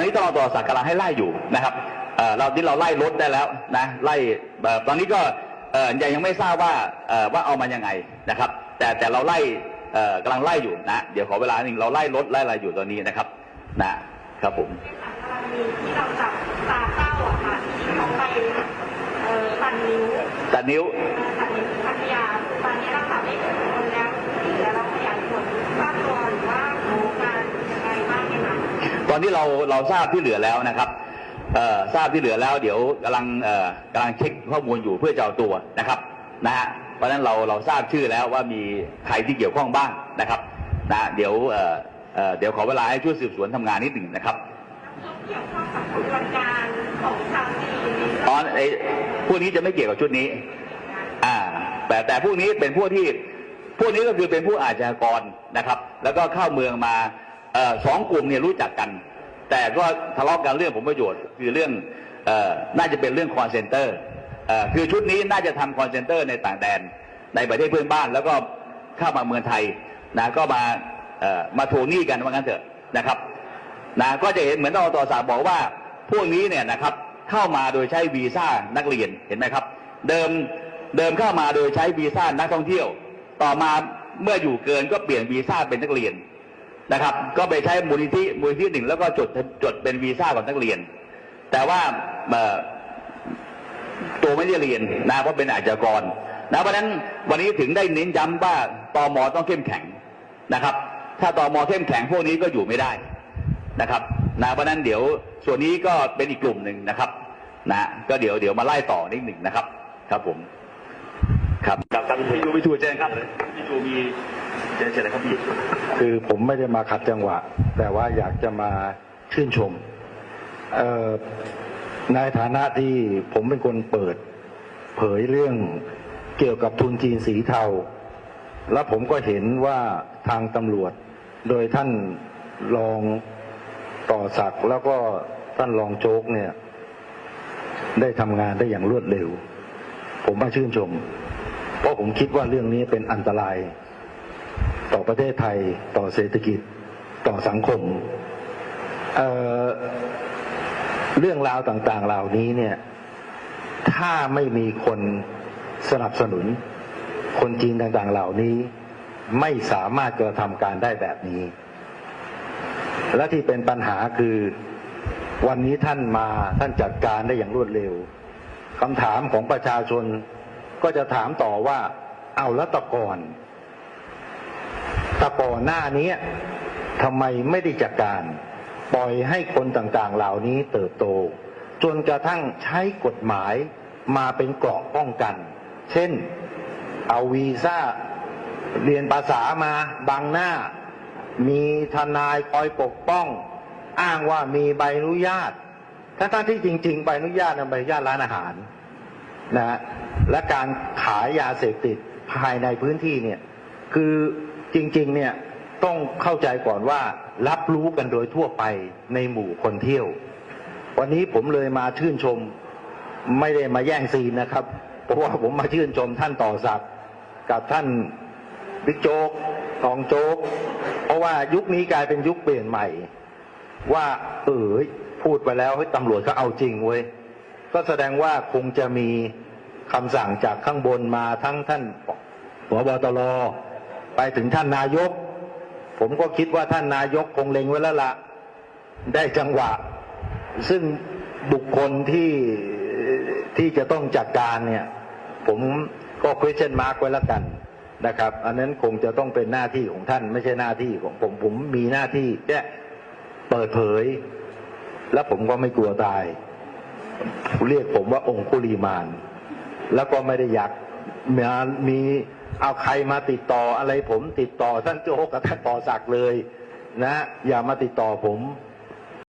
ให้ไล่อยู่นะครับเอ่อเราที่เราไล่รถได้แล้วนะไล่เอ่อตอนนี้ก็เอ่อยังยังไม่ทราบว่าเอ่อว่าเอามายังไงนะครับ แต่แต่เราไล่เอ่อกำลังไล่อยู่นะเดี๋ยวขอเวลาหนึ่งเราไล่รถไล่อะไรอยู่ตอนนี้นะครับนะครับผมกรณีที่เราจับตาเต้าอะค่ะที่เขาไปเอ่อตัดนิ้วตัดนิ้วตัดนิ้วพัทยาตอนนี้เราจับได้ ตอนนี้เราเราทราบที่เหลือแล้วนะครับเอ่อทราบที่เหลือแล้วเดี๋ยวกำลังเอ่อกำลังเช็คข้อมูลอยู่เพื่อจะเอาตัวนะครับนะฮะเพราะฉะนั้นเราเราทราบชื่อแล้วว่ามีใครที่เกี่ยวข้องบ้างนะครับนะเดี๋ยวเอ่อเอ่อเดี๋ยวขอเวลาให้ช่วยสืบสวนทำงานนิดหนึ่งนะครับเกี่ยวข้องกับกระบวนการของชาวจีนตอนไอ้พวกนี้จะไม่เกี่ยวกับชุดนี้ อ่า แต่แต่พวกนี้เป็นพวกที่พวกนี้ก็คือเป็นผู้อาชญากรนะครับ แล้วก็เข้าเมืองมาเอ่อ สองกลุ่มเนี่ยรู้จักกัน แต่ก็ทะเลาะกันเรื่องผลประโยชน์ คือเรื่องออน่าจะเป็นเรื่องคอนเซนเตอร์คือชุดนี้น่าจะทำคอนเซนเตอร์ในต่างแดน ในประเทศเพื่อนบ้าน แล้วก็เข้ามาเมืองไทยนะก็มามาทวงหนี้กันว่างั้นเถอะนะครับนะก็จะเห็นเหมือนตอตอสาบอกว่าพวกนี้เนี่ยนะครับเข้ามาโดยใช้วีซ่านักเรียนเห็นไหมครับ เดิมเดิมเข้ามาโดยใช้วีซ่านักท่องเที่ยว ต่อมาเมื่ออยู่เกินก็เปลี่ยนวีซ่าเป็นนักเรียน นะครับ ก็ไปใช้มูลนิธิมูลนิธิหนึ่งแล้วก็จดจดเป็นวีซ่าของนักเรียน แต่ว่าตัวไม่ได้เรียนนะเพราะเป็นอาชญากรนะเพราะนั้นวันนี้ถึงได้เน้นย้ำว่าตอมต้องเข้มแข็งนะครับ ถ้าตอมเข้มแข็งพวกนี้ก็อยู่ไม่ได้นะครับนะเพราะนั้นเดี๋ยวส่วนนี้ก็เป็นอีกกลุ่มหนึ่งนะครับนะก็เดี๋ยวเดี๋ยวมาไล่ต่อนิดหนึ่งนะครับ ครับผม ครับกับท่านพี่ยูวิทูลเจนครับพี่ยูมีเจนเชิญเลยครับพี่คือผมไม่ได้มาขัดจังหวะ แต่ว่าอยากจะมาชื่นชมเอ่อในฐานะที่ผมเป็นคนเปิด เผยเรื่องเกี่ยวกับทุนจีนสีเทา แล้วผมก็เห็นว่าทางตำรวจ โดยท่านรองต่อศักดิ์แล้วก็ท่านรองโจ๊กเนี่ย ได้ทำงานได้อย่างรวดเร็ว ผมมาชื่นชมเพ ราะผมคิดว่าเรื่องนี้เป็นอันตราย ต่อประเทศไทยต่อเศรษฐกิจต่อสังคมเเรื่องราวต่าง ๆ เหล่านี้เนี่ย ถ้าไม่มีคนสนับสนุน คนจีนต่าง ๆ เหล่านี้ ไม่สามารถกระทำการได้แบบนี้ และที่เป็นปัญหาคือวันนี้ท่านมาท่านจัดการได้อย่างรวดเร็วคำถามของประชาชน ก็จะถามต่อว่าเอาล้วแตะกอนต่ก่อนหน้านี้ทำไมไม่ได้จัดการ ปล่อยให้คนต่างๆเหล่านี้เติบโต จนกระทั่งใช้กฎหมายมาเป็นเกราะป้องกัน เช่น เอาวีซ่าเรียนภาษามาบังหน้า มีทนายคอยปกป้อง อ้างว่ามีใบอนุญาตทั้งๆที่จริง ๆ ใบอนุญาตนะใบอนุญาตร้านอาหาร นะฮะและการขายยาเสพติดภายในพื้นที่เนี่ยคือจริงๆเนี่ยต้องเข้าใจก่อนว่ารับรู้กันโดยทั่วไปในหมู่คนเที่ยว วันนี้ผมเลยมาชื่นชมไม่ได้มาแย่งซีนนะครับ เพราะว่าผมมาชื่นชมท่านต่อศักดิ์กับท่านบิ๊กโจ๊กรองโจ๊ก เพราะว่ายุคนี้กลายเป็นยุคเปลี่ยนใหม่ ว่าเออพูดไปแล้วเฮ้ตำรวจก็เอาจริงเว้ย ก็แสดงว่าคงจะมีคำสั่งจากข้างบนมาทั้งท่านหัวบตรไปถึงท่านนายก ผมก็คิดว่าท่านนายกคงเล็งไว้แล้วละได้จังหวะ ซึ่งบุคคลที่ที่จะต้องจัดการเนี่ย ผมก็ question mark ไว้แล้วกันนะครับ อันนั้นคงจะต้องเป็นหน้าที่ของท่านไม่ใช่หน้าที่ของผมผมมีหน้าที่แค่เปิดเผย และผมก็ไม่กลัวตาย เรียกผมว่าองคุลีมาน แล้วก็ไม่ได้อยากมีมีเอาใครมาติดต่ออะไรผมติดต่อท่านโจ๊กกับท่านต่อศักดิ์เลย นะ อย่ามาติดต่อผม